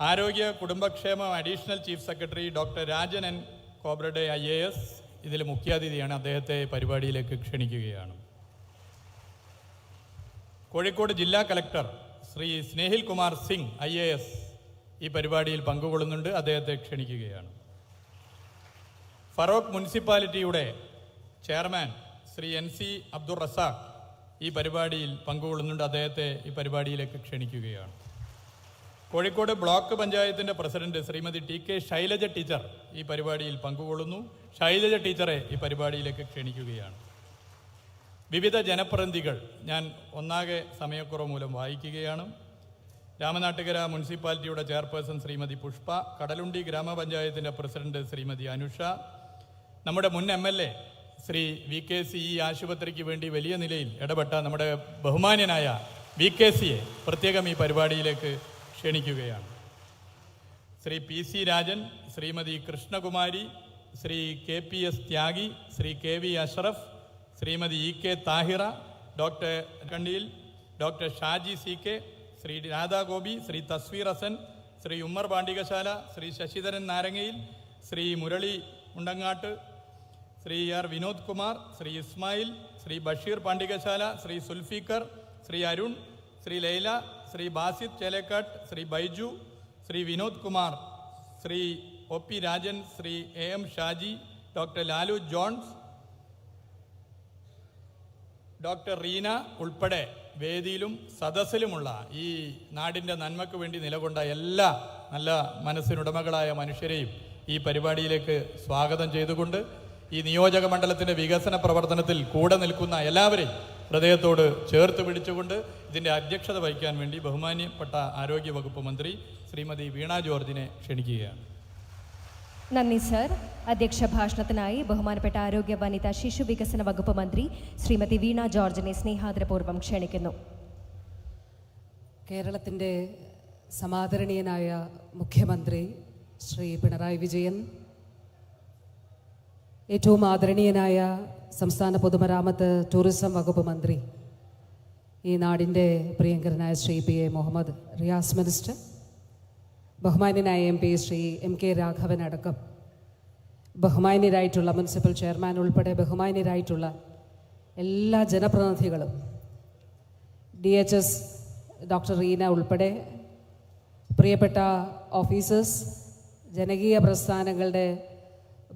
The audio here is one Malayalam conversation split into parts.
ആരോഗ്യ കുടുംബക്ഷേമം additional chief secretary doctor Rajan N. Khobragade I A S. ഇതിൽ മുഖ്യാതിഥിയാണ് അദ്ദേഹത്തെ പരിപാടിയിലേക്ക് ക്ഷണിക്കുകയാണ്. കോഴിക്കോട് ജില്ലാ collector Shri Snehil Kumar Singh I A S ഈ പരിപാടിയിൽ പങ്കുകൊള്ളുന്നുണ്ട്. അദ്ദേഹത്തെ ക്ഷണിക്കുകയാണ്. Feroke മുനിസിപ്പാലിറ്റിയുടെ chairman Shri N C Abdul Razak ഈ പരിപാടിയിൽ പങ്കുകൊള്ളുന്നുണ്ട്. അദ്ദേഹത്തെ ഈ പരിപാടിയിലേക്ക് ക്ഷണിക്കുകയാണ്. കോഴിക്കോട് ബ്ലോക്ക് പഞ്ചായത്തിന്റെ president Shrimati T K Shailaja teacher ഈ പരിപാടിയിൽ പങ്കുകൊള്ളുന്നു. ശൈലജ ടീച്ചറെ ഈ പരിപാടിയിലേക്ക് ക്ഷണിക്കുകയാണ്. വിവിധ ജനപ്രതിനിധികൾ ഞാൻ ഒന്നാകെ സമയക്കുറവ് മൂലം വായിക്കുകയാണ്. രാമനാട്ടുകര മുനിസിപ്പാലിറ്റിയുടെ ചെയർപേഴ്സൺ ശ്രീമതി പുഷ്പ കടലുണ്ടി ഗ്രാമപഞ്ചായത്തിന്റെ പ്രസിഡന്റ് ശ്രീമതി അനുഷ നമ്മുടെ മുൻ M L A Shri V K C ഈ ആശുപത്രിക്ക് വേണ്ടി വലിയ നിലയിൽ ഇടപെട്ട നമ്മുടെ ബഹുമാന്യനായ വി കെ സിയെ പ്രത്യേകം ഈ പരിപാടിയിലേക്ക് ക്ഷണിക്കുകയാണ്. Shri P C Rajan Shrimati Krishnakumari Shri K P S Tyagi Shri K V Ashraf Shrimati E K Thahira doctor Kanniyil doctor Shaji C K Shri Radhagopi Shri Tasveer Hassan Shri Ummer Pandikasala Shri Sasidharan Narangayil Shri Murali Mundangat Shri R Vinod Kumar Shri Ismail Shri Basheer Pandikasala Shri Zulfikar Shri Arun Shri Laila Shri Basid Chelekkat Shri Baiju Shri Vinod Kumar Shri O P Rajan Shri A M Shaji doctor Lalu Johns doctor Reena ഉൾപ്പെടെ വേദിയിലും സദസ്സിലുമുള്ള ഈ നാടിന്റെ നന്മയ്ക്ക് വേണ്ടി നിലകൊണ്ട എല്ലാ നല്ല മനസ്സിനുടമകളായ മനുഷ്യരെയും ഈ പരിപാടിയിലേക്ക് സ്വാഗതം ചെയ്തുകൊണ്ട് ഈ നിയോജക മണ്ഡലത്തിന്റെ വികസന പ്രവർത്തനത്തിൽ കൂടെ നിൽക്കുന്ന എല്ലാവരെയും ഹൃദയത്തോട് ചേർത്ത് പിടിച്ചുകൊണ്ട് ഇതിന്റെ അധ്യക്ഷത വഹിക്കാൻ വേണ്ടി ബഹുമാന്യപ്പെട്ട ആരോഗ്യ വകുപ്പ് മന്ത്രി ശ്രീമതി വീണ ജോർജിനെ ക്ഷണിക്കുകയാണ്. നന്ദി സർ. അധ്യക്ഷ ഭാഷണത്തിനായി ബഹുമാനപ്പെട്ട ആരോഗ്യ വനിതാ ശിശു വികസന വകുപ്പ് മന്ത്രി ശ്രീമതി വീണ ജോർജിനെ സ്നേഹാദരപൂർവം ക്ഷണിക്കുന്നു. കേരളത്തിന്റെ സമാദരണീയനായ മുഖ്യമന്ത്രി ശ്രീ പിണറായി വിജയൻ ഏറ്റവും ആദരണീയനായ സംസ്ഥാന പൊതുമരാമത്ത് ടൂറിസം വകുപ്പ് മന്ത്രി ഈ നാടിന്റെ പ്രിയങ്കരനായ Shri P A Muhammad Riyas minister ബഹുമാന്യനായ M P Shri M K Raghavan അടക്കം. ബഹുമാന്യരായിട്ടുള്ള മുനിസിപ്പൽ ചെയർമാൻ ഉൾപ്പെടെ ബഹുമാന്യരായിട്ടുള്ള എല്ലാ ജനപ്രതിനിധികളും D H S doctor Reena ഉൾപ്പെടെ പ്രിയപ്പെട്ട ഓഫീസേഴ്സ് ജനകീയ പ്രസ്ഥാനങ്ങളുടെ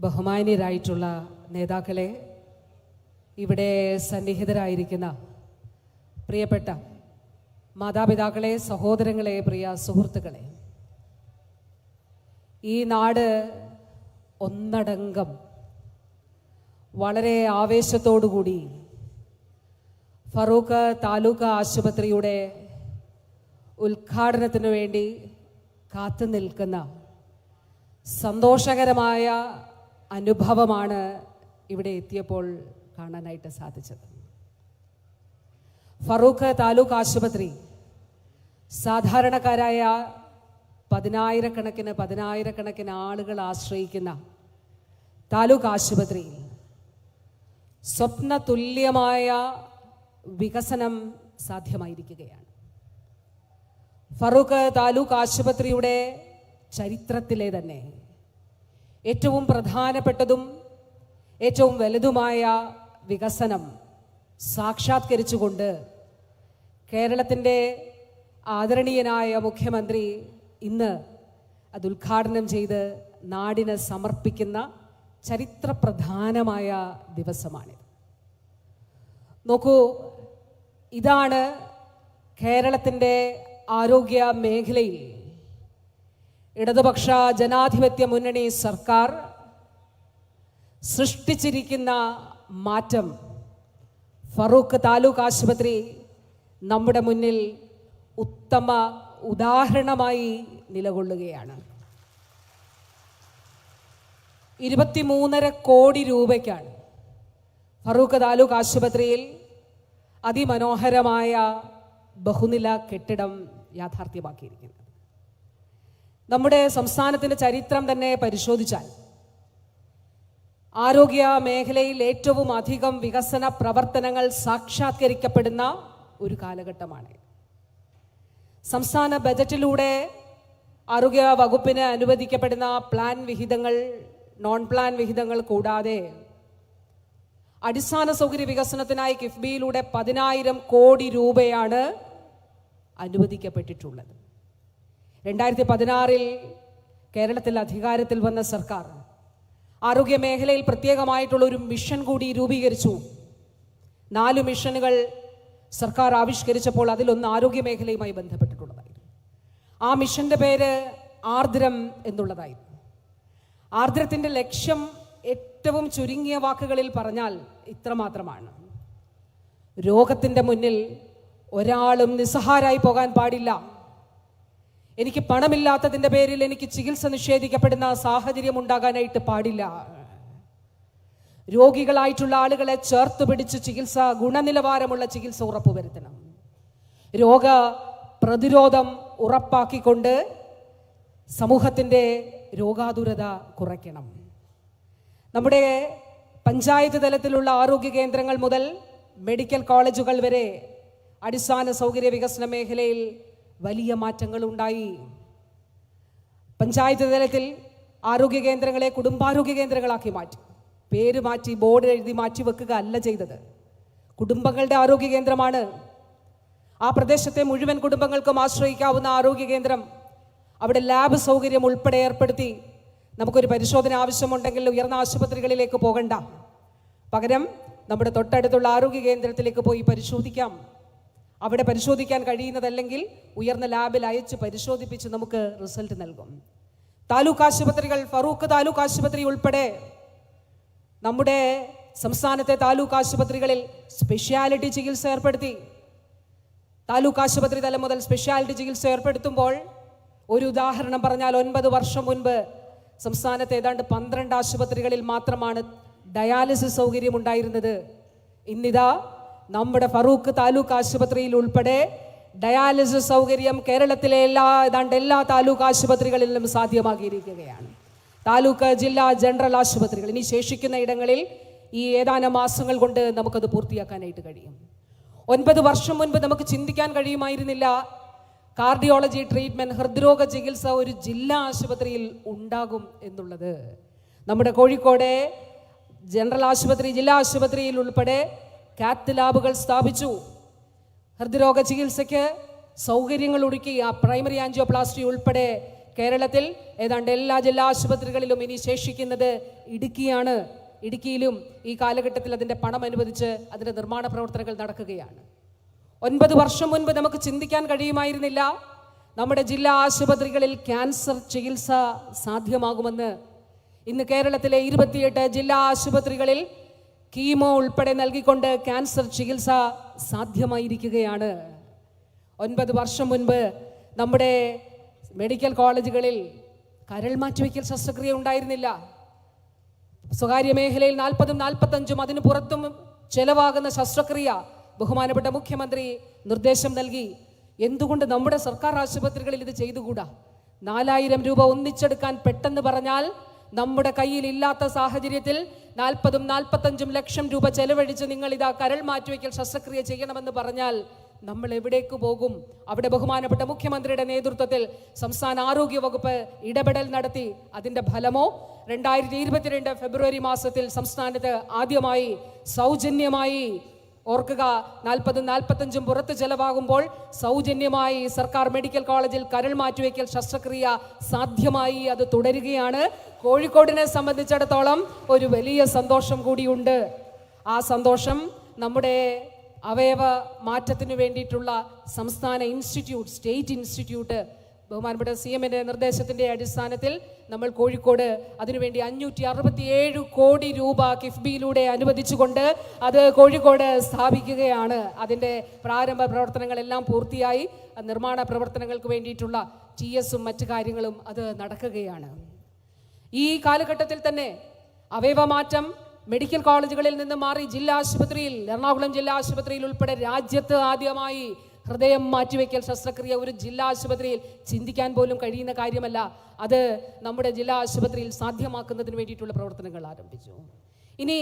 ബഹുമാന്യരായിട്ടുള്ള നേതാക്കളെ ഇവിടെ സന്നിഹിതരായിരിക്കുന്ന പ്രിയപ്പെട്ട മാതാപിതാക്കളെ സഹോദരങ്ങളെ പ്രിയ സുഹൃത്തുക്കളെ ഈ നാട് ഒന്നടങ്കം വളരെ ആവേശത്തോടുകൂടി ഫറൂഖ് താലൂക്ക് ആശുപത്രിയുടെ ഉദ്ഘാടനത്തിന് വേണ്ടി കാത്തു നിൽക്കുന്ന സന്തോഷകരമായ അനുഭവമാണ് ഇവിടെ എത്തിയപ്പോൾ കാണാനായിട്ട് സാധിച്ചത്. ഫറൂഖ് താലൂക്ക് ആശുപത്രി സാധാരണക്കാരായ പതിനായിരക്കണക്കിന് പതിനായിരക്കണക്കിന് ആളുകൾ ആശ്രയിക്കുന്ന താലൂക്ക് ആശുപത്രിയിൽ സ്വപ്ന തുല്യമായ വികസനം സാധ്യമായിരിക്കുകയാണ്. ഫറൂഖ് താലൂക്ക് ആശുപത്രിയുടെ ചരിത്രത്തിലെ തന്നെ ഏറ്റവും പ്രധാനപ്പെട്ടതും ഏറ്റവും വലുതുമായ വികസനം സാക്ഷാത്കരിച്ചുകൊണ്ട് കേരളത്തിന്റെ ആദരണീയനായ മുഖ്യമന്ത്രി ഇന്ന് അത് ഉദ്ഘാടനം ചെയ്ത് നാടിന് സമർപ്പിക്കുന്ന ചരിത്രപ്രധാനമായ ദിവസമാണിത്. നോക്കൂ ഇതാണ് കേരളത്തിന്റെ ആരോഗ്യ മേഖലയിൽ ഇടതുപക്ഷ ജനാധിപത്യ മുന്നണി സർക്കാർ സൃഷ്ടിച്ചിരിക്കുന്ന മാറ്റം. ഫറൂഖ് താലൂക്ക് ആശുപത്രി നമ്മുടെ മുന്നിൽ ഉത്തമ ഉദാഹരണമായി നിലകൊള്ളുകയാണ്. ഇരുപത്തിമൂന്നര കോടി രൂപയ്ക്കാണ് ഫറൂഖ് താലൂക്ക് ആശുപത്രിയിൽ അതിമനോഹരമായ ബഹുനില കെട്ടിടം യാഥാർത്ഥ്യമാക്കിയിരിക്കുന്നത്. നമ്മുടെ സംസ്ഥാനത്തിന്റെ ചരിത്രം തന്നെ പരിശോധിച്ചാൽ ആരോഗ്യ മേഖലയിൽ ഏറ്റവും അധികം വികസന പ്രവർത്തനങ്ങൾ സാക്ഷാത്കരിക്കപ്പെടുന്ന ഒരു കാലഘട്ടമാണ്. സംസ്ഥാന ബജറ്റിലൂടെ ആരോഗ്യ വകുപ്പിന് അനുവദിക്കപ്പെടുന്ന പ്ലാൻ വിഹിതങ്ങൾ നോൺ പ്ലാൻ വിഹിതങ്ങൾ കൂടാതെ അടിസ്ഥാന സൗകര്യ വികസനത്തിനായി കിഫ്ബിയിലൂടെ പതിനായിരം കോടി രൂപയാണ് അനുവദിക്കപ്പെട്ടിട്ടുള്ളത്. രണ്ടായിരത്തി പതിനാറിൽ കേരളത്തിൽ അധികാരത്തിൽ വന്ന സർക്കാർ ആരോഗ്യ മേഖലയിൽ പ്രത്യേകമായിട്ടുള്ള ഒരു മിഷൻ കൂടി രൂപീകരിച്ചു. നാല് മിഷനുകൾ സർക്കാർ ആവിഷ്കരിച്ചപ്പോൾ അതിലൊന്ന് ആരോഗ്യ മേഖലയുമായി ബന്ധപ്പെട്ടിട്ടുള്ളതായിരുന്നു. ആ മിഷന്റെ പേര് ആർദ്രം എന്നുള്ളതായിരുന്നു. ആർദ്രത്തിന്റെ ലക്ഷ്യം ഏറ്റവും ചുരുങ്ങിയ വാക്കുകളിൽ പറഞ്ഞാൽ ഇത്രമാത്രമാണ്. രോഗത്തിന്റെ മുന്നിൽ ഒരാളും നിസ്സഹാരായി പോകാൻ പാടില്ല. എനിക്ക് പണമില്ലാത്തതിന്റെ പേരിൽ എനിക്ക് ചികിത്സ നിഷേധിക്കപ്പെടുന്ന സാഹചര്യം ഉണ്ടാകാനായിട്ട് പാടില്ല. രോഗികളായിട്ടുള്ള ആളുകളെ ചേർത്ത് പിടിച്ച് ചികിത്സ ഗുണനിലവാരമുള്ള ചികിത്സ ഉറപ്പുവരുത്തണം. രോഗ പ്രതിരോധം ഉറപ്പാക്കിക്കൊണ്ട് സമൂഹത്തിന്റെ രോഗാതുരത കുറയ്ക്കണം. നമ്മുടെ പഞ്ചായത്ത് തലത്തിലുള്ള ആരോഗ്യ കേന്ദ്രങ്ങൾ മുതൽ മെഡിക്കൽ കോളേജുകൾ വരെ അടിസ്ഥാന സൗകര്യ വികസന മേഖലയിൽ വലിയ മാറ്റങ്ങൾ ഉണ്ടായി പഞ്ചായത്ത് തലത്തിൽ ആരോഗ്യ കേന്ദ്രങ്ങളെ കുടുംബാരോഗ്യ കേന്ദ്രങ്ങളാക്കി മാറ്റി. പേര് മാറ്റി ബോർഡ് എഴുതി മാറ്റി വെക്കുക അല്ല ചെയ്തത്. കുടുംബങ്ങളുടെ ആരോഗ്യ കേന്ദ്രമാണ്. ആ പ്രദേശത്തെ മുഴുവൻ കുടുംബങ്ങൾക്കും ആശ്രയിക്കാവുന്ന ആരോഗ്യ കേന്ദ്രം. അവിടെ ലാബ് സൗകര്യം ഉൾപ്പെടെ ഏർപ്പെടുത്തി. നമുക്കൊരു പരിശോധന ആവശ്യമുണ്ടെങ്കിൽ ഉയർന്ന ആശുപത്രികളിലേക്ക് പോകണ്ട. പകരം നമ്മുടെ തൊട്ടടുത്തുള്ള ആരോഗ്യ കേന്ദ്രത്തിലേക്ക് പോയി പരിശോധിക്കാം. അവിടെ പരിശോധിക്കാൻ കഴിയുന്നതല്ലെങ്കിൽ ഉയർന്ന ലാബിൽ അയച്ച് പരിശോധിപ്പിച്ച് നമുക്ക് റിസൾട്ട് നൽകും. താലൂക്ക് ആശുപത്രികൾ ഫറൂഖ് താലൂക്ക് ആശുപത്രി ഉൾപ്പെടെ നമ്മുടെ സംസ്ഥാനത്തെ താലൂക്ക് ആശുപത്രികളിൽ സ്പെഷ്യാലിറ്റി ചികിത്സ ഏർപ്പെടുത്തി. താലൂക്ക് ആശുപത്രി തലം മുതൽ സ്പെഷ്യാലിറ്റി ചികിത്സ ഏർപ്പെടുത്തുമ്പോൾ ഒരു ഉദാഹരണം പറഞ്ഞാൽ ഒൻപത് വർഷം മുൻപ് സംസ്ഥാനത്തെ ഏതാണ്ട് പന്ത്രണ്ട് ആശുപത്രികളിൽ മാത്രമാണ് ഡയാലിസിസ് സൗകര്യം ഉണ്ടായിരുന്നത്. ഇന്നിതാ നമ്മുടെ ഫറൂഖ് താലൂക്ക് ആശുപത്രിയിൽ ഉൾപ്പെടെ ഡയാലിസിസ് സൗകര്യം കേരളത്തിലെ എല്ലാ ഏതാണ്ട് എല്ലാ താലൂക്ക് ആശുപത്രികളിലും സാധ്യമാക്കിയിരിക്കുകയാണ്. താലൂക്ക് ജില്ലാ ജനറൽ ആശുപത്രികൾ. ഇനി ശേഷിക്കുന്ന ഇടങ്ങളിൽ ഈ ഏതാനും മാസങ്ങൾ കൊണ്ട് നമുക്കത് പൂർത്തിയാക്കാനായിട്ട് കഴിയും. ഒൻപത് വർഷം മുൻപ് നമുക്ക് ചിന്തിക്കാൻ കഴിയുമായിരുന്നില്ല. കാർഡിയോളജി ട്രീറ്റ്മെന്റ് ഹൃദ്രോഗ ചികിത്സ ഒരു ജില്ലാ ആശുപത്രിയിൽ ഉണ്ടാകും എന്നുള്ളത്. നമ്മുടെ കോഴിക്കോട് ജനറൽ ആശുപത്രി ജില്ലാ ആശുപത്രിയിൽ ഉൾപ്പെടെ കാത്ത് ലാബുകൾ സ്ഥാപിച്ചു. ഹൃദ്രോഗ ചികിത്സയ്ക്ക് സൗകര്യങ്ങൾ ഒരുക്കി ആ പ്രൈമറി ആൻജിയോപ്ലാസ്റ്റി ഉൾപ്പെടെ കേരളത്തിൽ ഏതാണ്ട് എല്ലാ ജില്ലാ ആശുപത്രികളിലും ഇനി ശേഷിക്കുന്നത് ഇടുക്കിയാണ്. ഇടുക്കിയിലും ഈ കാലഘട്ടത്തിൽ അതിന്റെ പണം അനുവദിച്ച് അതിന്റെ നിർമ്മാണ പ്രവർത്തനങ്ങൾ നടക്കുകയാണ്. ഒൻപത് വർഷം മുൻപ് നമുക്ക് ചിന്തിക്കാൻ കഴിയുമായിരുന്നില്ല. നമ്മുടെ ജില്ലാ ആശുപത്രികളിൽ ക്യാൻസർ ചികിത്സ സാധ്യമാകുമെന്ന്. ഇന്ന് കേരളത്തിലെ ഇരുപത്തിയെട്ട് ജില്ലാ ആശുപത്രികളിൽ കീമോ ഉൾപ്പെടെ നൽകിക്കൊണ്ട് ക്യാൻസർ ചികിത്സ സാധ്യമായിരിക്കുകയാണ്. ഒൻപത് വർഷം മുൻപ് നമ്മുടെ മെഡിക്കൽ കോളേജുകളിൽ കരൾ മാറ്റിവെക്കൽ ശസ്ത്രക്രിയ ഉണ്ടായിരുന്നില്ല. സ്വകാര്യ മേഖലയിൽ നാൽപ്പതും നാൽപ്പത്തഞ്ചും അതിന് പുറത്തും ചെലവാകുന്ന ശസ്ത്രക്രിയ ബഹുമാനപ്പെട്ട മുഖ്യമന്ത്രി നിർദ്ദേശം നൽകി. എന്തുകൊണ്ട് നമ്മുടെ സർക്കാർ ആശുപത്രികളിൽ ഇത് ചെയ്തുകൂടാ? നാലായിരം രൂപ ഒന്നിച്ചെടുക്കാൻ പെട്ടെന്ന് പറഞ്ഞാൽ നമ്മുടെ കയ്യിൽ ഇല്ലാത്ത സാഹചര്യത്തിൽ നാൽപ്പതും നാൽപ്പത്തഞ്ചും ലക്ഷം രൂപ ചെലവഴിച്ച് നിങ്ങൾ ഇതാ കരൾ മാറ്റിവെക്കൽ ശസ്ത്രക്രിയ ചെയ്യണമെന്ന് പറഞ്ഞാൽ നമ്മൾ എവിടേക്ക് പോകും? അവിടെ ബഹുമാനപ്പെട്ട മുഖ്യമന്ത്രിയുടെ നേതൃത്വത്തിൽ സംസ്ഥാന ആരോഗ്യ വകുപ്പ് ഇടപെടൽ നടത്തി. അതിന്റെ ഫലമോ? രണ്ടായിരത്തി ഇരുപത്തിരണ്ട് ഫെബ്രുവരി മാസത്തിൽ സംസ്ഥാനത്ത് ആദ്യമായി സൗജന്യമായി ഓർക്കുക നാൽപ്പതും നാൽപ്പത്തഞ്ചും പുറത്ത് ചെലവാകുമ്പോൾ സൗജന്യമായി സർക്കാർ മെഡിക്കൽ കോളേജിൽ കരൾ മാറ്റിവെക്കൽ ശസ്ത്രക്രിയ സാധ്യമായി അത് തുടരുകയാണ്. കോഴിക്കോടിനെ സംബന്ധിച്ചിടത്തോളം ഒരു വലിയ സന്തോഷം കൂടിയുണ്ട്. ആ സന്തോഷം നമ്മുടെ അവയവ മാറ്റത്തിന് വേണ്ടിയിട്ടുള്ള സംസ്ഥാന ഇൻസ്റ്റിറ്റ്യൂട്ട് സ്റ്റേറ്റ് ഇൻസ്റ്റിറ്റ്യൂട്ട് ബഹുമാനപ്പെട്ട സി എമ്മിന്റെ നിർദ്ദേശത്തിന്റെ അടിസ്ഥാനത്തിൽ നമ്മൾ കോഴിക്കോട് അതിനുവേണ്ടി അഞ്ഞൂറ്റി അറുപത്തിയേഴ് കോടി രൂപ കിഫ്ബിയിലൂടെ അനുവദിച്ചുകൊണ്ട് അത് കോഴിക്കോട് സ്ഥാപിക്കുകയാണ്. അതിന്റെ പ്രാരംഭ പ്രവർത്തനങ്ങളെല്ലാം പൂർത്തിയായി. നിർമ്മാണ പ്രവർത്തനങ്ങൾക്ക് വേണ്ടിയിട്ടുള്ള ടി എസും മറ്റു കാര്യങ്ങളും അത് നടക്കുകയാണ്. ഈ കാലഘട്ടത്തിൽ തന്നെ അവയവമാറ്റം മെഡിക്കൽ കോളേജുകളിൽ നിന്ന് മാറി ജില്ലാ ആശുപത്രിയിൽ എറണാകുളം ജില്ലാ ആശുപത്രിയിൽ ഉൾപ്പെടെ രാജ്യത്ത് ആദ്യമായി ഹൃദയം മാറ്റിവെക്കൽ ശസ്ത്രക്രിയ ഒരു ജില്ലാ ആശുപത്രിയിൽ ചിന്തിക്കാൻ പോലും കഴിയുന്ന കാര്യമല്ല. അത് നമ്മുടെ ജില്ലാ ആശുപത്രിയിൽ സാധ്യമാക്കുന്നതിന് വേണ്ടിയിട്ടുള്ള പ്രവർത്തനങ്ങൾ ആരംഭിച്ചു. ഇനി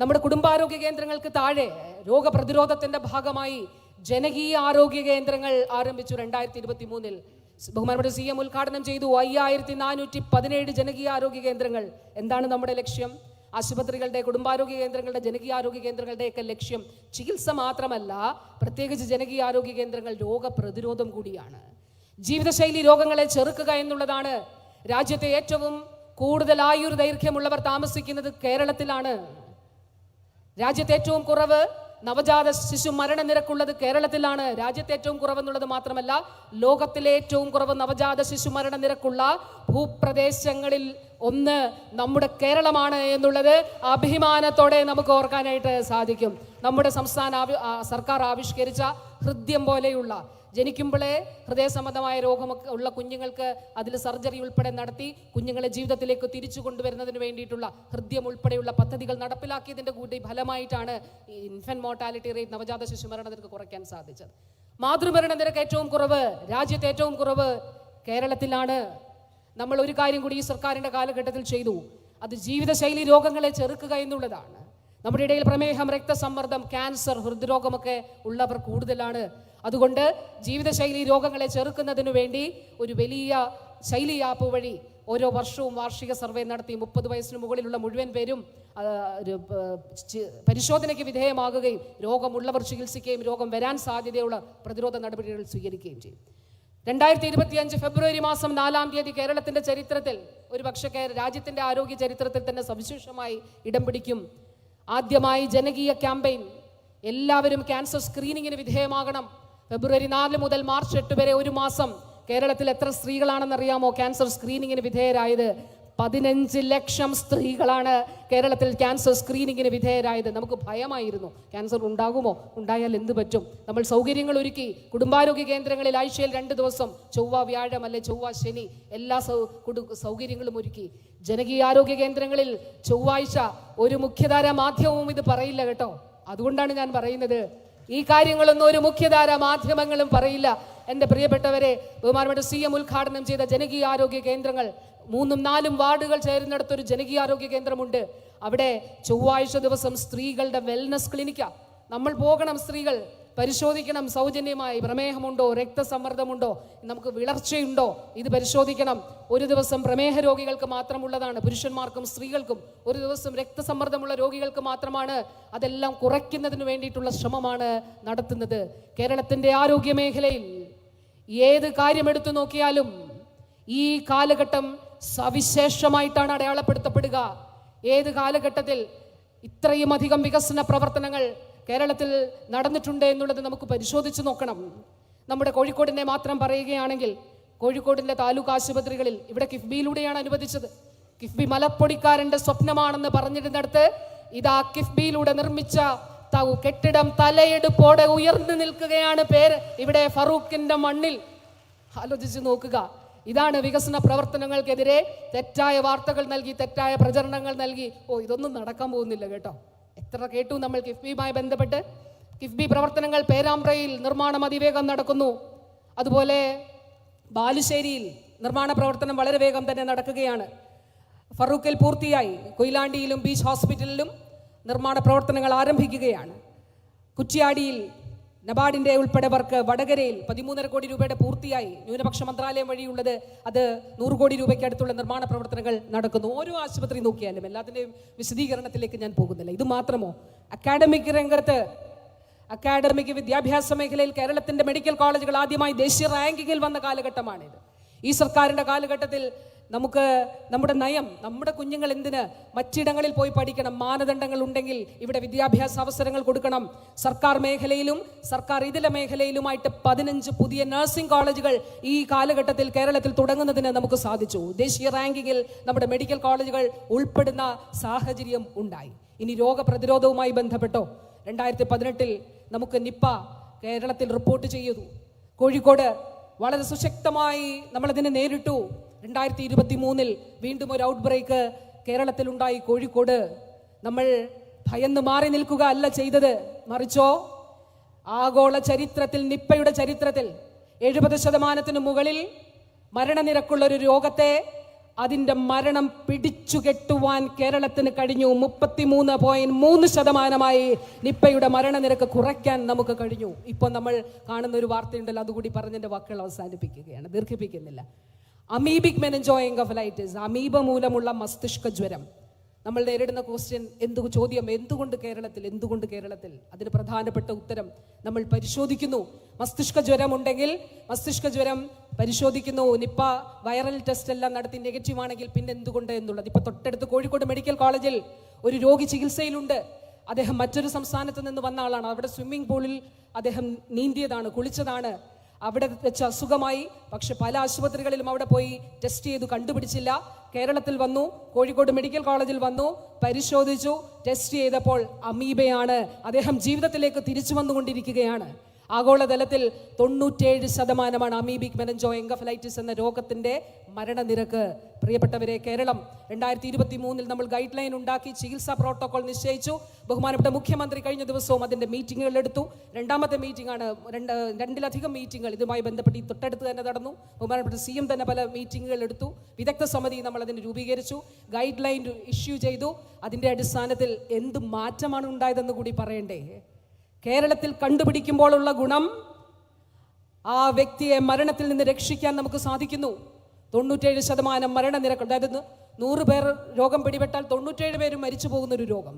നമ്മുടെ കുടുംബാരോഗ്യ കേന്ദ്രങ്ങൾക്ക് താഴെ രോഗപ്രതിരോധത്തിന്റെ ഭാഗമായി ജനകീയ ആരോഗ്യ കേന്ദ്രങ്ങൾ ആരംഭിച്ചു രണ്ടായിരത്തി ഇരുപത്തി മൂന്നിൽ ബഹുമാനപ്പെട്ട സി എം ഉദ്ഘാടനം ചെയ്തു. അയ്യായിരത്തി നാനൂറ്റി പതിനേഴ് ജനകീയ ആരോഗ്യ കേന്ദ്രങ്ങൾ. എന്താണ് നമ്മുടെ ലക്ഷ്യം? ആശുപത്രികളുടെ കുടുംബാരോഗ്യ കേന്ദ്രങ്ങളുടെ ജനകീയ ആരോഗ്യ കേന്ദ്രങ്ങളുടെയൊക്കെ ലക്ഷ്യം ചികിത്സ മാത്രമല്ല പ്രത്യേകിച്ച് ജനകീയ ആരോഗ്യ കേന്ദ്രങ്ങൾ രോഗപ്രതിരോധം കൂടിയാണ്. ജീവിതശൈലി രോഗങ്ങളെ ചെറുക്കുക എന്നുള്ളതാണ് രാജ്യത്തെ ഏറ്റവും കൂടുതൽ ആയുർ ദൈർഘ്യമുള്ളവർ താമസിക്കുന്നത് കേരളത്തിലാണ്. രാജ്യത്തെ ഏറ്റവും കുറവ് നവജാത ശിശു മരണനിരക്കുള്ളത് കേരളത്തിലാണ്. രാജ്യത്തെ ഏറ്റവും കുറവെന്നുള്ളത് മാത്രമല്ല ലോകത്തിലെ ഏറ്റവും കുറവ് നവജാത ശിശു മരണനിരക്കുള്ള ഭൂപ്രദേശങ്ങളിൽ ഒന്ന് നമ്മുടെ കേരളമാണ് എന്നുള്ളത് അഭിമാനത്തോടെ നമുക്ക് ഓർക്കാനായിട്ട് സാധിക്കും. നമ്മുടെ സംസ്ഥാന സർക്കാർ ആവിഷ്കരിച്ച ഹൃദ്യം പോലെയുള്ള ജനിക്കുമ്പോഴേ ഹൃദയ സംബന്ധമായ രോഗമൊക്കെ ഉള്ള കുഞ്ഞുങ്ങൾക്ക് അതിൽ സർജറി ഉൾപ്പെടെ നടത്തി കുഞ്ഞുങ്ങളെ ജീവിതത്തിലേക്ക് തിരിച്ചു കൊണ്ടുവരുന്നതിന് വേണ്ടിയിട്ടുള്ള ഹൃദയം ഉൾപ്പെടെയുള്ള പദ്ധതികൾ നടപ്പിലാക്കിയതിന്റെ കൂടി ഫലമായിട്ടാണ് ഈ ഇൻഫന്റ് മോർട്ടാലിറ്റി റേറ്റ് നവജാത ശിശു മരണത്തിന് കുറയ്ക്കാൻ സാധിച്ചത്. മാതൃമരണ നിരക്ക് ഏറ്റവും കുറവ് രാജ്യത്ത് ഏറ്റവും കുറവ് കേരളത്തിലാണ്. നമ്മൾ ഒരു കാര്യം കൂടി ഈ സർക്കാരിന്റെ കാലഘട്ടത്തിൽ ചെയ്തു. അത് ജീവിതശൈലി രോഗങ്ങളെ ചെറുക്കുക എന്നുള്ളതാണ്. നമ്മുടെ ഇടയിൽ പ്രമേഹം രക്തസമ്മർദ്ദം ക്യാൻസർ ഹൃദ്രോഗമൊക്കെ ഉള്ളവർ കൂടുതലാണ്. അതുകൊണ്ട് ജീവിതശൈലി രോഗങ്ങളെ ചെറുക്കുന്നതിനു വേണ്ടി ഒരു വലിയ ശൈലി ആപ്പ് വഴി ഓരോ വർഷവും വാർഷിക സർവേ നടത്തി മുപ്പത് വയസ്സിന് മുകളിലുള്ള മുഴുവൻ പേരും പരിശോധനയ്ക്ക് വിധേയമാകുകയും രോഗമുള്ളവർ ചികിത്സിക്കുകയും രോഗം വരാൻ സാധ്യതയുള്ള പ്രതിരോധ നടപടികൾ സ്വീകരിക്കുകയും ചെയ്യും. രണ്ടായിരത്തി ഇരുപത്തി അഞ്ച് ഫെബ്രുവരി മാസം നാലാം തീയതി കേരളത്തിന്റെ ചരിത്രത്തിൽ ഒരു പക്ഷേ രാജ്യത്തിന്റെ ആരോഗ്യ ചരിത്രത്തിൽ തന്നെ സവിശേഷമായി ഇടം പിടിക്കും. ആദ്യമായി ജനകീയ ക്യാമ്പയിൻ എല്ലാവരും ക്യാൻസർ സ്ക്രീനിങ്ങിന് വിധേയമാകണം. ഫെബ്രുവരി നാല് മുതൽ മാർച്ച് എട്ട് വരെ ഒരു മാസം കേരളത്തിൽ എത്ര സ്ത്രീകളാണെന്നറിയാമോ? ക്യാൻസർ സ്ക്രീനിങ്ങിന് വിധേയരായത് പതിനഞ്ച് ലക്ഷം സ്ത്രീകളാണ് കേരളത്തിൽ ക്യാൻസർ സ്ക്രീനിങ്ങിന് വിധേയരായത്. നമുക്ക് ഭയമായിരുന്നു. ക്യാൻസർ ഉണ്ടാകുമോ? ഉണ്ടായാൽ എന്ത് പറ്റും? നമ്മൾ സൗകര്യങ്ങൾ ഒരുക്കി. കുടുംബാരോഗ്യ കേന്ദ്രങ്ങളിൽ ആഴ്ചയിൽ രണ്ട് ദിവസം ചൊവ്വ വ്യാഴം അല്ലെ ചൊവ്വ ശനി എല്ലാ സൗകര്യങ്ങളും ഒരുക്കി. ജനകീയ ആരോഗ്യ കേന്ദ്രങ്ങളിൽ ചൊവ്വാഴ്ച ഒരു മുഖ്യധാര മാധ്യമവും ഇത് പറയില്ല കേട്ടോ. അതുകൊണ്ടാണ് ഞാൻ പറയുന്നത്. ഈ കാര്യങ്ങളൊന്നും ഒരു മുഖ്യധാര മാധ്യമങ്ങളും പറയില്ല. എന്റെ പ്രിയപ്പെട്ടവരെ ബഹുമാനപ്പെട്ട സി എം ഉദ്ഘാടനം ചെയ്ത ജനകീയ ആരോഗ്യ കേന്ദ്രങ്ങൾ മൂന്നും നാലും വാർഡുകൾ ചേരുന്നിടത്തൊരു ജനകീയ ആരോഗ്യ കേന്ദ്രമുണ്ട്. അവിടെ ചൊവ്വാഴ്ച ദിവസം സ്ത്രീകളുടെ വെൽനസ് ക്ലിനിക്ക നമ്മൾ പോകണം സ്ത്രീകൾ. പരിശോധിക്കണം. സൗജന്യമായി പ്രമേഹമുണ്ടോ? രക്തസമ്മർദ്ദമുണ്ടോ? നമുക്ക് വിളർച്ചയുണ്ടോ? ഇത് പരിശോധിക്കണം. ഒരു ദിവസം പ്രമേഹ രോഗികൾക്ക് മാത്രമുള്ളതാണ്. പുരുഷന്മാർക്കും സ്ത്രീകൾക്കും ഒരു ദിവസം രക്തസമ്മർദ്ദമുള്ള രോഗികൾക്ക് മാത്രമാണ് അതെല്ലാം കുറയ്ക്കുന്നതിന് വേണ്ടിയിട്ടുള്ള ശ്രമമാണ് നടത്തുന്നത്. കേരളത്തിന്റെ ആരോഗ്യ മേഖലയിൽ ഏത് കാര്യം എടുത്തു നോക്കിയാലും ഈ കാലഘട്ടം സവിശേഷമായിട്ടാണ് അടയാളപ്പെടുത്തപ്പെടുക. ഏത് കാലഘട്ടത്തിൽ ഇത്രയും അധികം വികസന പ്രവർത്തനങ്ങൾ കേരളത്തിൽ നടന്നിട്ടുണ്ട് എന്നുള്ളത് നമുക്ക് പരിശോധിച്ച് നോക്കണം. നമ്മുടെ കോഴിക്കോടിനെ മാത്രം പറയുകയാണെങ്കിൽ കോഴിക്കോടിന്റെ താലൂക്ക് ആശുപത്രികളിൽ ഇവിടെ കിഫ്ബിയിലൂടെയാണ് അനുവദിച്ചത്. കിഫ്ബി മലപ്പൊടിക്കാരന്റെ സ്വപ്നമാണെന്ന് പറഞ്ഞിരുന്നിടത്ത് ഇതാ കിഫ്ബിയിലൂടെ നിർമ്മിച്ച കെട്ടിടം തലയെടുപ്പോടെ ഉയർന്നു നിൽക്കുകയാണ് പേര്. ഇവിടെ ഫറൂഖിന്റെ മണ്ണിൽ. ആലോചിച്ച് നോക്കുക. ഇതാണ് വികസന പ്രവർത്തനങ്ങൾക്കെതിരെ തെറ്റായ വാർത്തകൾ നൽകി തെറ്റായ പ്രചരണങ്ങൾ നൽകി. ഓ ഇതൊന്നും നടക്കാൻ പോകുന്നില്ല കേട്ടോ. എത്ര കേട്ടു നമ്മൾ കിഫ്ബിയുമായി ബന്ധപ്പെട്ട്? കിഫ്ബി പ്രവർത്തനങ്ങൾ പേരാമ്പ്രയിൽ നിർമ്മാണം അതിവേഗം നടക്കുന്നു. അതുപോലെ ബാലുശ്ശേരിയിൽ നിർമ്മാണ പ്രവർത്തനം വളരെ വേഗം തന്നെ നടക്കുകയാണ്. ഫറൂഖിൽ പൂർത്തിയായി കൊയിലാണ്ടിയിലും ബീച്ച് ഹോസ്പിറ്റലിലും നിർമ്മാണ പ്രവർത്തനങ്ങൾ ആരംഭിക്കുകയാണ്. കുറ്റ്യാടിയിൽ നബാർഡിന്റെ ഉൾപ്പെടെ വർക്ക് വടകരയിൽ പതിമൂന്നര കോടി രൂപയുടെ പൂർത്തിയായി ന്യൂനപക്ഷ മന്ത്രാലയം വഴിയുള്ളത് അത് നൂറ് കോടി രൂപയ്ക്ക് അടുത്തുള്ള നിർമ്മാണ പ്രവർത്തനങ്ങൾ നടക്കുന്നു. ഓരോ ആശുപത്രി നോക്കിയാലും എല്ലാത്തിന്റെയും വിശദീകരണത്തിലേക്ക് ഞാൻ പോകുന്നില്ല. ഇത് മാത്രമോ? അക്കാഡമിക് രംഗത്ത് അക്കാഡമിക് വിദ്യാഭ്യാസ മേഖലയിൽ കേരളത്തിന്റെ മെഡിക്കൽ കോളേജുകൾ ആദ്യമായി ദേശീയ റാങ്കിങ്ങിൽ വന്ന കാലഘട്ടമാണിത്. ഈ സർക്കാരിന്റെ കാലഘട്ടത്തിൽ നമുക്ക് നമ്മുടെ നയം നമ്മുടെ കുഞ്ഞുങ്ങൾ എന്തിന് മറ്റിടങ്ങളിൽ പോയി പഠിക്കണം? മാനദണ്ഡങ്ങൾ ഉണ്ടെങ്കിൽ ഇവിടെ വിദ്യാഭ്യാസ അവസരങ്ങൾ കൊടുക്കണം. സർക്കാർ മേഖലയിലും സർക്കാർ ഇതര മേഖലയിലുമായിട്ട് പതിനഞ്ച് പുതിയ നഴ്സിംഗ് കോളേജുകൾ ഈ കാലഘട്ടത്തിൽ കേരളത്തിൽ തുടങ്ങുന്നതിന് നമുക്ക് സാധിച്ചു. ദേശീയ റാങ്കിങ്ങിൽ നമ്മുടെ മെഡിക്കൽ കോളേജുകൾ ഉൾപ്പെടുന്ന സാഹചര്യം ഉണ്ടായി. ഇനി രോഗപ്രതിരോധവുമായി ബന്ധപ്പെട്ടോ? രണ്ടായിരത്തി പതിനെട്ടിൽ നമുക്ക് നിപ്പ കേരളത്തിൽ റിപ്പോർട്ട് ചെയ്തു. കോഴിക്കോട് വളരെ സുശക്തമായി നമ്മളതിനെ നേരിട്ടു. രണ്ടായിരത്തി ഇരുപത്തി മൂന്നിൽ വീണ്ടും ഒരു ഔട്ട് ബ്രേക്ക് കേരളത്തിലുണ്ടായി കോഴിക്കോട് നമ്മൾ ഭയന്ന് മാറി നിൽക്കുക അല്ല ചെയ്തത്. മറിച്ചോ ആഗോള ചരിത്രത്തിൽ നിപ്പയുടെ ചരിത്രത്തിൽ എഴുപത് ശതമാനത്തിന് മുകളിൽ മരണനിരക്കുള്ള ഒരു രോഗത്തെ അതിന്റെ മരണം പിടിച്ചു കെട്ടുവാൻ കേരളത്തിന് കഴിഞ്ഞു. മുപ്പത്തിമൂന്ന് പോയിന്റ് മൂന്ന് ശതമാനമായി നിപ്പയുടെ മരണനിരക്ക് കുറയ്ക്കാൻ നമുക്ക് കഴിഞ്ഞു. ഇപ്പം നമ്മൾ കാണുന്ന ഒരു വാർത്തയുണ്ടല്ലോ അതുകൂടി പറഞ്ഞതിന്റെ വാക്കുകൾ അവസാനിപ്പിക്കുകയാണ്. ദീർഘിപ്പിക്കുന്നില്ല. അമീബിക് മെനഞ്ചോയെങ്കഫലൈറ്റിസ് അമീബ മൂലമുള്ള മസ്തിഷ്ക ജ്വരം. നമ്മൾ നേരിടുന്ന ക്വസ്റ്റ്യൻ എന്തു ചോദ്യം എന്തുകൊണ്ട് കേരളത്തിൽ എന്തുകൊണ്ട് കേരളത്തിൽ? അതിന് പ്രധാനപ്പെട്ട ഉത്തരം നമ്മൾ പരിശോധിക്കുന്നു. മസ്തിഷ്ക ജ്വരം ഉണ്ടെങ്കിൽ മസ്തിഷ്ക ജ്വരം പരിശോധിക്കുന്നു. നിപ്പ വൈറൽ ടെസ്റ്റ് എല്ലാം നടത്തി നെഗറ്റീവ് ആണെങ്കിൽ പിന്നെ എന്തുകൊണ്ട് എന്നുള്ളത്. ഇപ്പൊ തൊട്ടടുത്ത് കോഴിക്കോട് മെഡിക്കൽ കോളേജിൽ ഒരു രോഗി ചികിത്സയിലുണ്ട്. അദ്ദേഹം മറ്റൊരു സംസ്ഥാനത്ത് നിന്ന് വന്ന ആളാണ്. അവിടെ സ്വിമ്മിംഗ് പൂളിൽ അദ്ദേഹം നീന്തിയതാണ് കുളിച്ചതാണ്. അവിടെ വെച്ച് അസുഖമായി. പക്ഷെ പല ആശുപത്രികളിലും അവിടെ പോയി ടെസ്റ്റ് ചെയ്തു കണ്ടുപിടിച്ചില്ല. കേരളത്തിൽ വന്നു കോഴിക്കോട് മെഡിക്കൽ കോളേജിൽ വന്നു പരിശോധിച്ചു ടെസ്റ്റ് ചെയ്തപ്പോൾ അമീബയാണ്. അദ്ദേഹം ജീവിതത്തിലേക്ക് തിരിച്ചു വന്നുകൊണ്ടിരിക്കുകയാണ്. ആഗോളതലത്തിൽ തൊണ്ണൂറ്റേഴ് ശതമാനമാണ് അമീബിക് മെനഞ്ചോ എൻകഫലൈറ്റിസ് എന്ന രോഗത്തിന്റെ മരണനിരക്ക്. പ്രിയപ്പെട്ടവരെ കേരളം രണ്ടായിരത്തി ഇരുപത്തി മൂന്നിൽ നമ്മൾ ഗൈഡ് ലൈൻ ഉണ്ടാക്കി ചികിത്സാ പ്രോട്ടോകോൾ നിശ്ചയിച്ചു. ബഹുമാനപ്പെട്ട മുഖ്യമന്ത്രി കഴിഞ്ഞ ദിവസവും അതിന്റെ മീറ്റിങ്ങുകൾ എടുത്തു. രണ്ടാമത്തെ മീറ്റിംഗ് ആണ് രണ്ട് രണ്ടിലധികം മീറ്റിങ്ങുകൾ ഇതുമായി ബന്ധപ്പെട്ട് ഈ തൊട്ടടുത്ത് തന്നെ നടന്നു. ബഹുമാനപ്പെട്ട സി എം തന്നെ പല മീറ്റിങ്ങുകൾ എടുത്തു. വിദഗ്ധ സമിതി നമ്മൾ അതിന് രൂപീകരിച്ചു. ഗൈഡ് ലൈൻ ഇഷ്യൂ ചെയ്തു. അതിന്റെ അടിസ്ഥാനത്തിൽ എന്ത് മാറ്റമാണ് ഉണ്ടായതെന്ന് കൂടി പറയണ്ടേ? കേരളത്തിൽ കണ്ടുപിടിക്കുമ്പോഴുള്ള ഗുണം ആ വ്യക്തിയെ മരണത്തിൽ നിന്ന് രക്ഷിക്കാൻ നമുക്ക് സാധിക്കുന്നു. തൊണ്ണൂറ്റേഴ് ശതമാനം മരണനിരക്ക് അതായത് നൂറ് പേർ രോഗം പിടിപെട്ടാൽ തൊണ്ണൂറ്റേഴ് പേരും മരിച്ചു പോകുന്നൊരു രോഗം.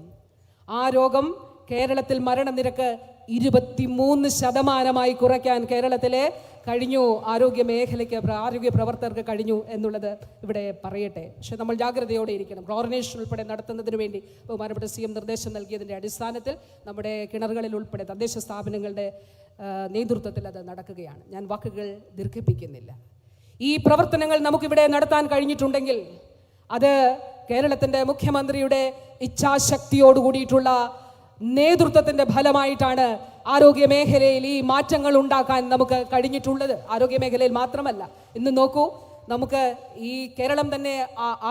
ആ രോഗം കേരളത്തിൽ മരണനിരക്ക് ഇരുപത്തിമൂന്ന് ശതമാനമായി കുറയ്ക്കാൻ കേരളത്തിലെ കഴിഞ്ഞു ആരോഗ്യ മേഖലയ്ക്ക് ആരോഗ്യ പ്രവർത്തകർക്ക് കഴിഞ്ഞു എന്നുള്ളത് ഇവിടെ പറയട്ടെ. പക്ഷെ നമ്മൾ ജാഗ്രതയോടെ ഇരിക്കണം. ക്ലോറിനേഷൻ ഉൾപ്പെടെ നടത്തുന്നതിന് വേണ്ടി ബഹുമാനപ്പെട്ട സി എം നിർദ്ദേശം നൽകിയതിന്റെ അടിസ്ഥാനത്തിൽ നമ്മുടെ കിണറുകളിൽ ഉൾപ്പെടെ തദ്ദേശ സ്ഥാപനങ്ങളുടെ നേതൃത്വത്തിൽ അത് നടക്കുകയാണ്. ഞാൻ വാക്കുകൾ ദീർഘിപ്പിക്കുന്നില്ല. ഈ പ്രവർത്തനങ്ങൾ നമുക്കിവിടെ നടത്താൻ കഴിഞ്ഞിട്ടുണ്ടെങ്കിൽ അത് കേരളത്തിന്റെ മുഖ്യമന്ത്രിയുടെ ഇച്ഛാശക്തിയോട് കൂടിയിട്ടുള്ള നേതൃത്വത്തിന്റെ ഫലമായിട്ടാണ് ആരോഗ്യ മേഖലയിൽ ഈ മാറ്റങ്ങൾ ഉണ്ടാക്കാൻ നമുക്ക് കഴിഞ്ഞിട്ടുള്ളത്. ആരോഗ്യ മേഖലയിൽ മാത്രമല്ല. ഇന്ന് നോക്കൂ നമുക്ക് ഈ കേരളം തന്നെ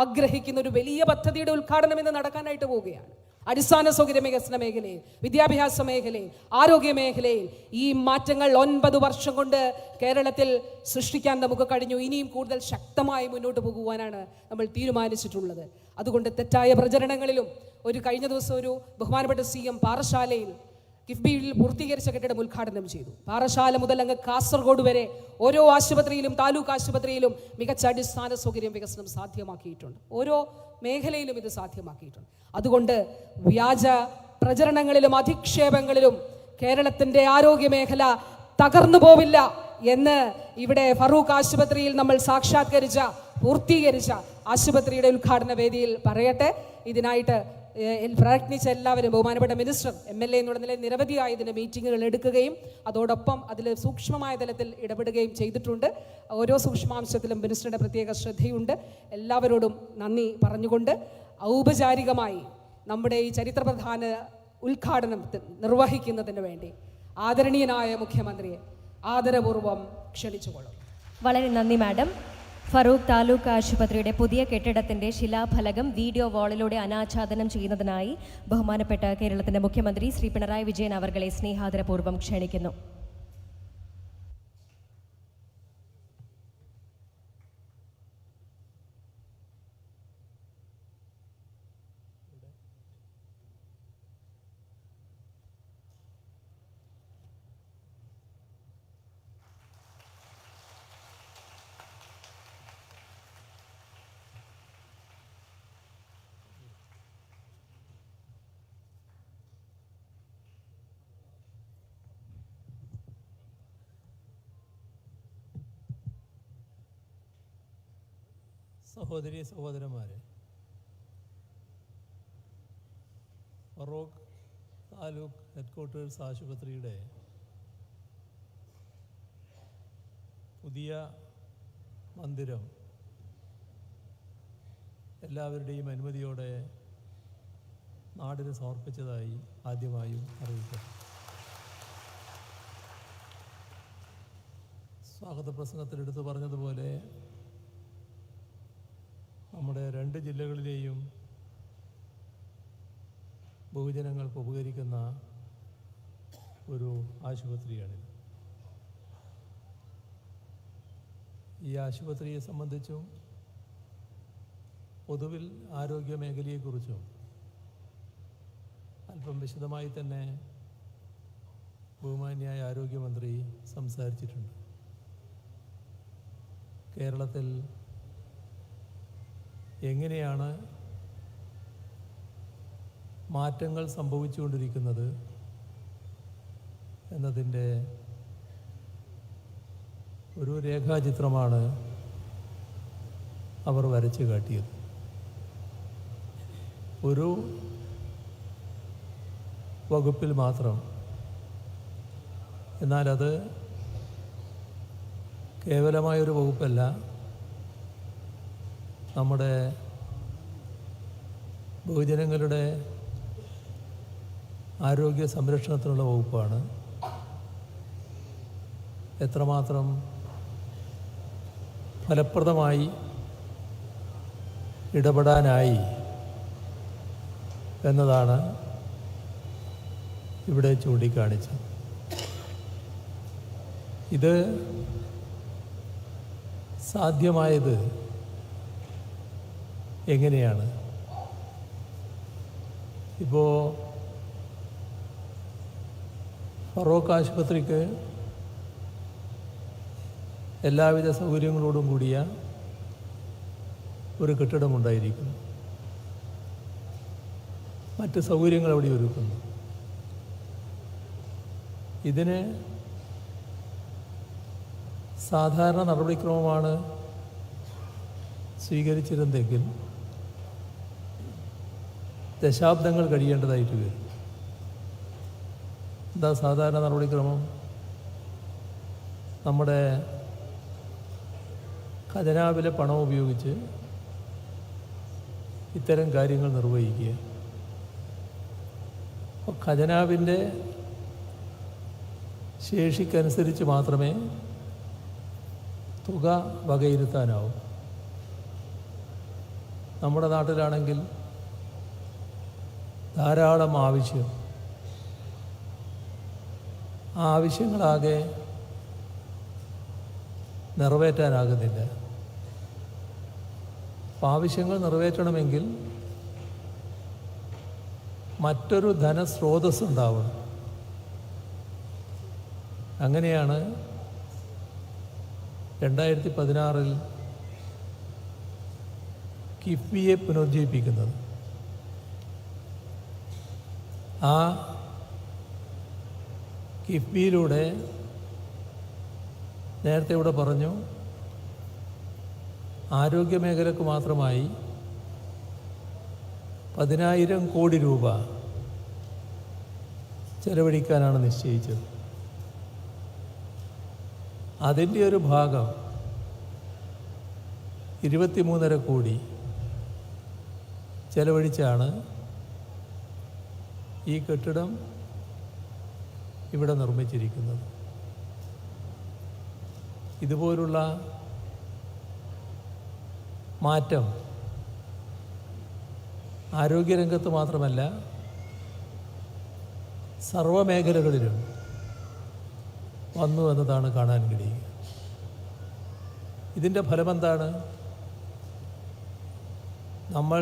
ആഗ്രഹിക്കുന്ന ഒരു വലിയ പദ്ധതിയുടെ ഉദ്ഘാടനം ഇന്ന് നടക്കാനായിട്ട് പോവുകയാണ്. അടിസ്ഥാന സൗകര്യ വികസന മേഖലയിൽ വിദ്യാഭ്യാസ മേഖലയിൽ ആരോഗ്യ മേഖലയിൽ ഈ മാറ്റങ്ങൾ ഒൻപത് വർഷം കൊണ്ട് കേരളത്തിൽ സൃഷ്ടിക്കാൻ നമുക്ക് കഴിഞ്ഞു. ഇനിയും കൂടുതൽ ശക്തമായി മുന്നോട്ട് പോകുവാനാണ് നമ്മൾ തീരുമാനിച്ചിട്ടുള്ളത്. അതുകൊണ്ട് തെറ്റായ പ്രചരണങ്ങളിലും ഒരു കഴിഞ്ഞ ദിവസം ഒരു ബഹുമാനപ്പെട്ട സി എം പാറശാലയിൽ കിഫ്ബിയിൽ പൂർത്തീകരിച്ച കെട്ടിടം ഉദ്ഘാടനം ചെയ്തു. പാറശാല മുതൽ അങ്ങ് കാസർഗോഡ് വരെ ഓരോ ആശുപത്രിയിലും താലൂക്ക് ആശുപത്രിയിലും മികച്ച അടിസ്ഥാന സൗകര്യം വികസനം സാധ്യമാക്കിയിട്ടുണ്ട്. ഓരോ മേഖലയിലും ഇത് സാധ്യമാക്കിയിട്ടുണ്ട്. അതുകൊണ്ട് വ്യാജ പ്രചരണങ്ങളിലും അധിക്ഷേപങ്ങളിലും കേരളത്തിന്റെ ആരോഗ്യ മേഖല തകർന്നു പോവില്ല എന്ന് ഇവിടെ ഫറൂഖ് ആശുപത്രിയിൽ നമ്മൾ സാക്ഷാത്കരിച്ച പൂർത്തീകരിച്ച ആശുപത്രിയുടെ ഉദ്ഘാടന വേദിയിൽ പറയട്ടെ. ഇതിനായിട്ട് പ്രയത്നിച്ച എല്ലാവരും ബഹുമാനപ്പെട്ട മിനിസ്റ്റർ എം എൽ എ എന്നുള്ള നിലയിൽ നിരവധിയായ ഇതിന്റെ മീറ്റിങ്ങുകൾ എടുക്കുകയും അതോടൊപ്പം അതിൽ സൂക്ഷ്മമായ തലത്തിൽ ഇടപെടുകയും ചെയ്തിട്ടുണ്ട്. ഓരോ സൂക്ഷ്മാംശത്തിലും മിനിസ്റ്ററുടെ പ്രത്യേക ശ്രദ്ധയുണ്ട്. എല്ലാവരോടും നന്ദി പറഞ്ഞുകൊണ്ട് ഔപചാരികമായി നമ്മുടെ ഈ ചരിത്രപ്രധാന ഉദ്ഘാടനം നിർവഹിക്കുന്നതിന് വേണ്ടി ആദരണീയനായ മുഖ്യമന്ത്രിയെ ആദരപൂർവം ക്ഷണിച്ചുകൊള്ളും വളരെ നന്ദി മാഡം. ഫറൂഖ് താലൂക്ക് ആശുപത്രിയുടെ പുതിയ കെട്ടിടത്തിന്റെ ശിലാഫലകം വീഡിയോ വാളിലൂടെ അനാച്ഛാദനം ചെയ്യുന്നതിനായി ബഹുമാനപ്പെട്ട കേരളത്തിന്റെ മുഖ്യമന്ത്രി ശ്രീ പിണറായി വിജയൻ അവർകളെ സ്നേഹാദരപൂർവം ക്ഷണിക്കുന്നു. സഹോദരി സഹോദരന്മാരെ ഫറോക്ക് താലൂക്ക് ഹെഡ്ക്വാർട്ടേഴ്സ് ആശുപത്രിയുടെ പുതിയ മന്ദിരം എല്ലാവരുടെയും അനുമതിയോടെ നാടിന് സമർപ്പിച്ചതായി ആദ്യമായും അറിയിക്കാം. സ്വാഗത പ്രസംഗത്തിൽ എടുത്തു പറഞ്ഞതുപോലെ നമ്മുടെ രണ്ട് ജില്ലകളിലെയും ബഹുജനങ്ങൾക്ക് ഉപകരിക്കുന്ന ഒരു ആശുപത്രിയാണിത് ഈ ആശുപത്രിയെ സംബന്ധിച്ചും പൊതുവിൽ ആരോഗ്യ മേഖലയെക്കുറിച്ചും അല്പം വിശദമായി തന്നെ ബഹുമാന്യായ ആരോഗ്യമന്ത്രി സംസാരിച്ചിട്ടുണ്ട്. കേരളത്തിൽ എങ്ങനെയാണ് മാറ്റങ്ങൾ സംഭവിച്ചുകൊണ്ടിരിക്കുന്നത് എന്നതിന്റെ ഒരു രേഖാചിത്രമാണ് അവർ വരച്ചു കാട്ടിയത്. ഒരു വകുപ്പിൽ മാത്രം. എന്നാൽ അത് കേവലമായൊരു വകുപ്പല്ല. നമ്മുടെ ബഹുജനങ്ങളുടെ ആരോഗ്യ സംരക്ഷണത്തിനുള്ള വകുപ്പാണ്. എത്രമാത്രം ഫലപ്രദമായി ഇടപെടാനായി എന്നതാണ് ഇവിടെ ചൂണ്ടിക്കാണിച്ചത്. ഇത് സാധ്യമായത് എങ്ങനെയാണ്? ഇപ്പോൾ ഫറോക്ക് ആശുപത്രിക്ക് എല്ലാവിധ സൗകര്യങ്ങളോടും കൂടിയ ഒരു കെട്ടിടമുണ്ടായിരിക്കുന്നു. മറ്റ് സൗകര്യങ്ങൾ അവിടെ ഒരുക്കുന്നു. ഇതിന് സാധാരണ നടപടിക്രമമാണ് സ്വീകരിച്ചിരുന്നെങ്കിൽ ദശാബ്ദങ്ങൾ കഴിയേണ്ടതായിട്ട് വരും എന്താ സാധാരണ നടപടിക്രമം? നമ്മുടെ ഖജനാവിലെ പണം ഉപയോഗിച്ച് ഇത്തരം കാര്യങ്ങൾ നിർവഹിക്കുക. അപ്പോൾ ഖജനാവിന്റെ ശേഷിക്കനുസരിച്ച് മാത്രമേ തുക വകയിരുത്താനാവൂ. നമ്മുടെ നാട്ടിലാണെങ്കിൽ ധാരാളം ആവശ്യം. ആ ആവശ്യങ്ങളാകെ നിറവേറ്റാനാകുന്നില്ല. അപ്പം ആവശ്യങ്ങൾ നിറവേറ്റണമെങ്കിൽ മറ്റൊരു ധനസ്രോതസ് ഉണ്ടാവണം അങ്ങനെയാണ് രണ്ടായിരത്തി പതിനാറിൽ കിഫ്ബിയെ പുനർജീവിപ്പിക്കുന്നത് ആ കിഫ്ബിയിലൂടെ നേരത്തെ ഇവിടെ പറഞ്ഞു ആരോഗ്യ മേഖലക്ക് മാത്രമായി പതിനായിരം കോടി രൂപ ചെലവഴിക്കാനാണ് നിശ്ചയിച്ചത്. അതിന്റെ ഒരു ഭാഗം ഇരുപത്തിമൂന്നര കോടി ചെലവഴിച്ചാണ് ഈ കെട്ടിടം ഇവിടെ നിർമ്മിച്ചിരിക്കുന്നത്. ഇതുപോലുള്ള മാറ്റം ആരോഗ്യരംഗത്ത് മാത്രമല്ല സർവമേഖലകളിലും വന്നു എന്നതാണ് കാണാൻ കഴിയുക. ഇതിന്റെ ഫലമെന്താണ്? നമ്മൾ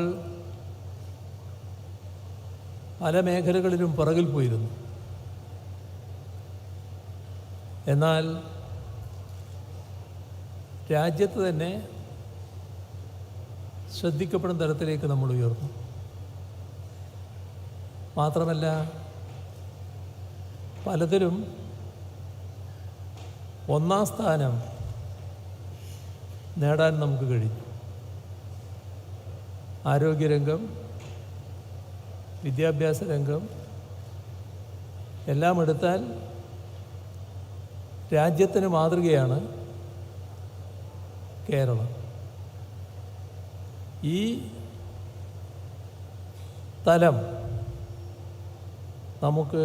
പല മേഖലകളിലും പുറകിൽ പോയിരുന്നു. എന്നാൽ രാജ്യത്ത് തന്നെ ശ്രദ്ധിക്കപ്പെടുന്ന തരത്തിലേക്ക് നമ്മൾ ഉയർന്നു. മാത്രമല്ല പലതിലും ഒന്നാം സ്ഥാനം നേടാൻ നമുക്ക് കഴിഞ്ഞു. ആരോഗ്യരംഗം വിദ്യാഭ്യാസ രംഗം എല്ലാം എടുത്താൽ രാജ്യത്തിന് മാതൃകയാണ് കേരളം. ഈ തലം നമുക്ക്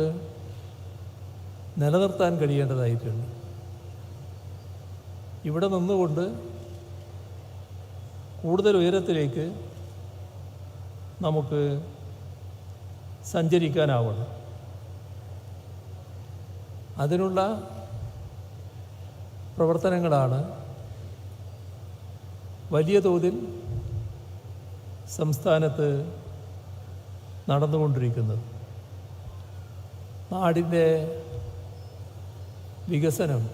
നിലനിർത്താൻ കഴിയേണ്ടതായിട്ടുണ്ട്. ഇവിടെ നിന്നുകൊണ്ട് കൂടുതൽ ഉയരത്തിലേക്ക് നമുക്ക് സഞ്ചരിക്കാനാവണം. അതിനുള്ള പ്രവർത്തനങ്ങളാണ് വലിയ തോതിൽ സംസ്ഥാനത്ത് നടന്നുകൊണ്ടിരിക്കുന്നത്. നാടിന്റെ വികസനം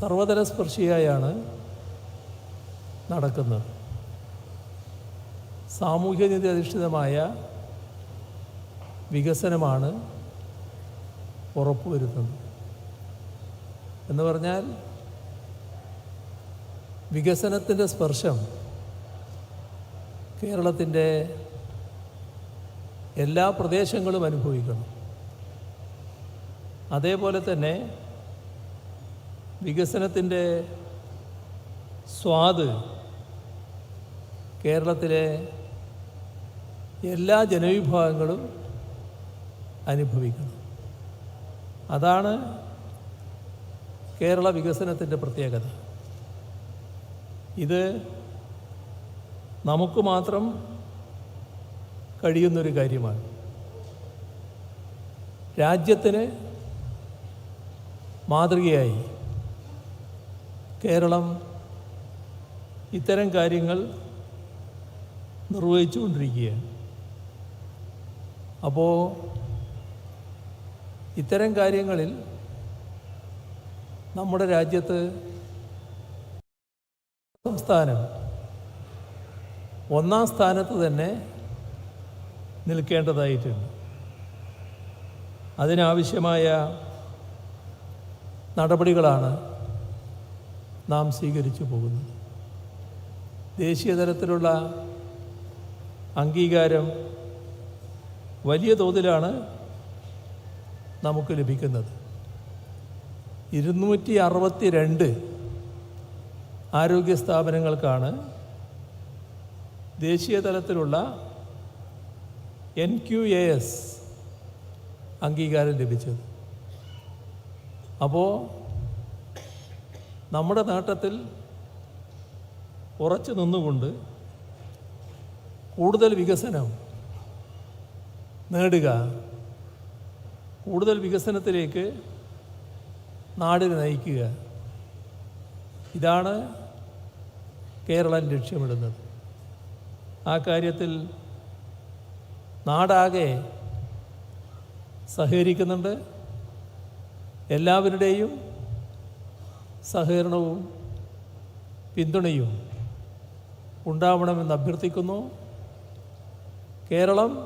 സർവതല സ്പർശിയായാണ് നടക്കുന്നത്. സാമൂഹ്യനീതി അധിഷ്ഠിതമായ വികസനമാണ് ഉറപ്പുവരുത്തുന്നത്. എന്ന് പറഞ്ഞാൽ വികസനത്തിന്റെ സ്പർശം കേരളത്തിന്റെ എല്ലാ പ്രദേശങ്ങളും അനുഭവിക്കണം. അതേപോലെ തന്നെ വികസനത്തിന്റെ സ്വാദ് കേരളത്തിലെ എല്ലാ ജനവിഭാഗങ്ങളും അനുഭവിക്കണം അതാണ് കേരള വികസനത്തിന്റെ പ്രത്യേകത. ഇത് നമുക്ക് മാത്രം കഴിയുന്നൊരു കാര്യമാണ്. രാജ്യത്തിന് മാതൃകയായി കേരളം ഇത്തരം കാര്യങ്ങൾ നിർവഹിച്ചുകൊണ്ടിരിക്കുകയാണ്. അപ്പോൾ ഇത്തരം കാര്യങ്ങളിൽ നമ്മുടെ രാജ്യത്ത് സംസ്ഥാനം ഒന്നാം സ്ഥാനത്ത് തന്നെ നിൽക്കേണ്ടതായിട്ടുണ്ട്. അതിനാവശ്യമായ നടപടികളാണ് നാം സ്വീകരിച്ചു പോകുന്നത്. ദേശീയ തലത്തിലുള്ള അംഗീകാരം വലിയ തോതിലാണ് നമുക്ക് ലഭിക്കുന്നത്. ഇരുന്നൂറ്റി അറുപത്തി രണ്ട് ആരോഗ്യ സ്ഥാപനങ്ങൾക്കാണ് ദേശീയ തലത്തിലുള്ള എൻ ക്യു എ എസ് അംഗീകാരം ലഭിച്ചത്. അപ്പോൾ നമ്മുടെ നേട്ടത്തിൽ ഉറച്ചു നിന്നുകൊണ്ട് കൂടുതൽ വികസനം നേടുക കൂടുതൽ വികസനത്തിലേക്ക് നാടിനെ നയിക്കുക. ഇതാണ് കേരളം ലക്ഷ്യമിടുന്നത്. ആ കാര്യത്തിൽ നാടാകെ സഹകരിക്കുന്നുണ്ട്. എല്ലാവരുടെയും സഹകരണവും പിന്തുണയും ഉണ്ടാവണമെന്ന് അഭ്യർത്ഥിക്കുന്നു. കേരളം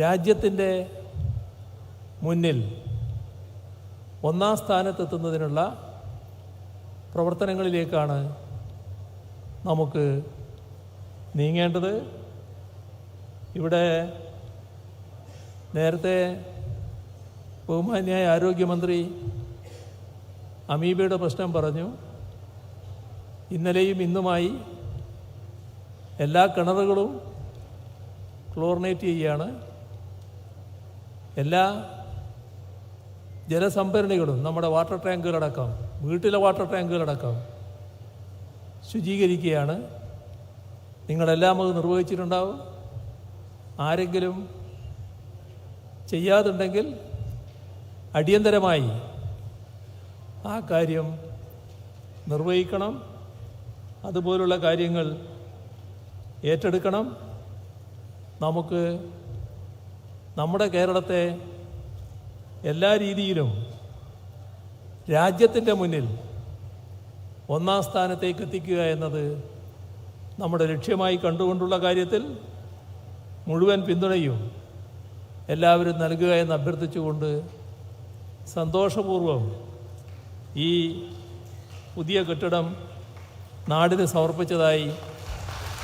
രാജ്യത്തിന്റെ മുന്നിൽ ഒന്നാം സ്ഥാനത്തെത്തുന്നതിനുള്ള പ്രവർത്തനങ്ങളിലേക്കാണ് നമുക്ക് നീങ്ങേണ്ടത്. ഇവിടെ നേരത്തെ ബഹുമാന്യായ ആരോഗ്യമന്ത്രി അമീബയുടെ പ്രശ്നം പറഞ്ഞു. ഇന്നലെയും ഇന്നുമായി എല്ലാ കിണറുകളും ക്ലോറിനേറ്റ് ചെയ്യുകയാണ്. എല്ലാ ജലസംഭരണികളും നമ്മുടെ വാട്ടർ ടാങ്കുകളടക്കം വീട്ടിലെ വാട്ടർ ടാങ്കുകളടക്കം ശുചീകരിക്കുകയാണ്. നിങ്ങളെല്ലാം അത് നിർവഹിച്ചിട്ടുണ്ടാവും. ആരെങ്കിലും ചെയ്യാതുണ്ടെങ്കിൽ അടിയന്തരമായി ആ കാര്യം നിർവഹിക്കണം. അതുപോലുള്ള കാര്യങ്ങൾ ഏറ്റെടുക്കണം. നമുക്ക് നമ്മുടെ കേരളത്തെ എല്ലാ രീതിയിലും രാജ്യത്തിന്റെ മുന്നിൽ ഒന്നാം സ്ഥാനത്തേക്ക് എത്തിക്കുക എന്നത് നമ്മുടെ ലക്ഷ്യമായി കണ്ടുകൊണ്ടുള്ള കാര്യത്തിൽ മുഴുവൻ പിന്തുണയും എല്ലാവരും നൽകുക എന്ന് അഭ്യർത്ഥിച്ചുകൊണ്ട് സന്തോഷപൂർവം ഈ പുതിയ കെട്ടിടം നാടിന് സമർപ്പിച്ചതായി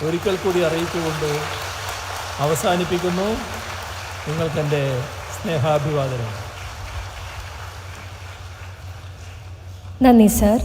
ഒരിക്കൽ കൂടി അറിയിച്ചുകൊണ്ട് അവസാനിപ്പിക്കുന്നു. നിങ്ങൾക്കെന്റെ സ്നേഹാഭിവാദനം. നന്ദി സർ